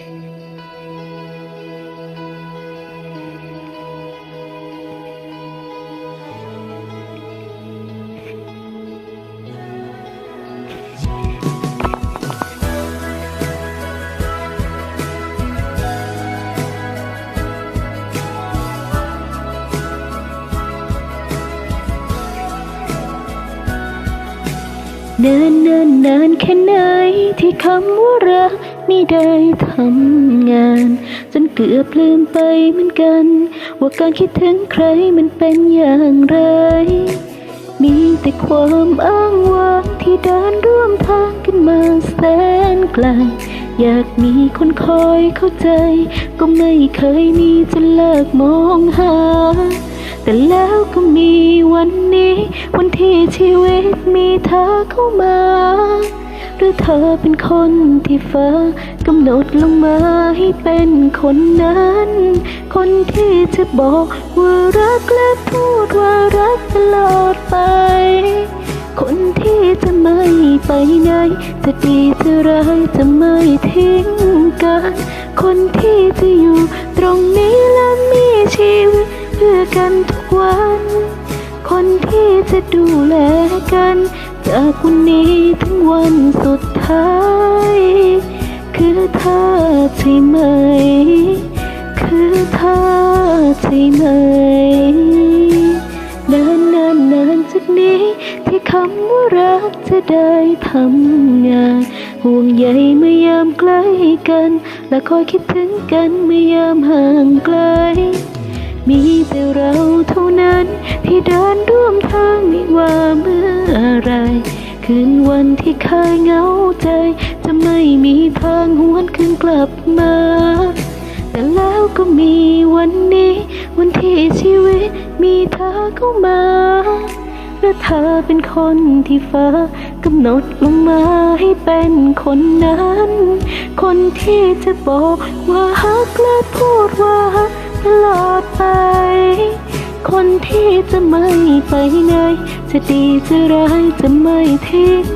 เนินเนินนานแค่ไหนที่คำว่ารัก ไม่ได้ทำงาน จนเกือบลืมไปเหมือนกัน ว่าการคิดถึงใครมันเป็นอย่างไร มีแต่ความอ้างว้างที่เดินร่วมทางกันมาแสนไกล อยากมีคนคอยเข้าใจ ก็ไม่เคยมีจนเลิกมองหาแต่แล้วก็มีวันนี้ วันที่ชีวิตมีเธอเข้ามา หรือเธอเป็นคนที่ฟ้ากำหนดลงมาให้เป็นคนนั้น คนที่จะบอกว่ารักและพูดว่ารักตลอดไป คนที่จะไม่ไปไหน จะดีจะร้ายจะไม่ทิ้งกัน คนที่จะอยู่ตรงนี้และมีชีวิตเพื่อกันทุกวัน คนที่จะดูแลกัน จากวันนี้ถึงวัน เธอใช่ไหม คือเธอใช่ไหม นานนานนานจากนี้ ที่คำว่ารักจะได้ทำงาน ห่วงใยเมื่อยามใกล้กัน และคอยคิดถึงกันเมื่อยามห่างไกล มีแต่เรา คืนวันที่เคยเหงาใจ จะไม่มีทางหวนคืนกลับมา แต่แล้วก็มีวันนี้ วันที่ชีวิตมีเธอเข้ามาและเธอเป็นคนที่ฟ้ากำหนดลงมาให้เป็นคนนั้น คนที่จะบอกว่าฮักและพูดว่าฮักตลอดไป คนที่จะไม่ไปไหน จะดีจะร้ายจะไม่ทิ้ง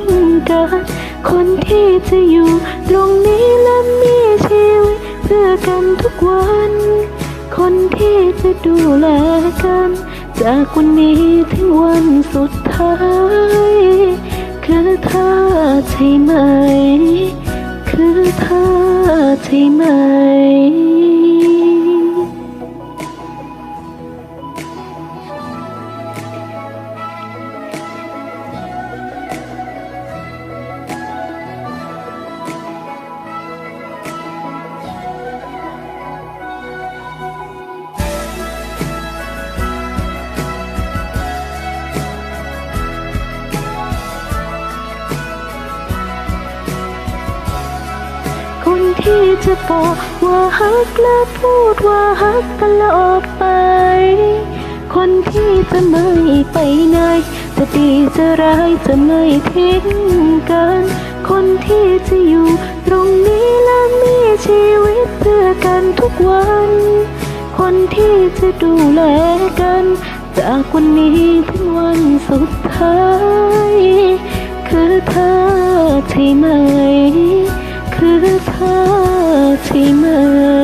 กันคนที่จะอยู่ตรงนี้และมีชีวิตเพื่อกันทุกวัน คนที่จะดูแลกัน จากวันนี้ถึงวันสุดท้าย คือเธอใช่ไหม คือเธอใช่ไหม ที่จะบอกว่าฮักและพูดว่าฮักตลอดไป คนที่จะไม่ไปไหน จะดีจะร้ายจะไม่ทิ้งกัน คนที่จะอยู่ตรงนี้และมีชีวิตเพื่อกันทุกวัน คนที่จะดูแลกัน จากวันนี้ถึงวันสุดท้าย คือเธอใช่ไหม คือเธอที่มา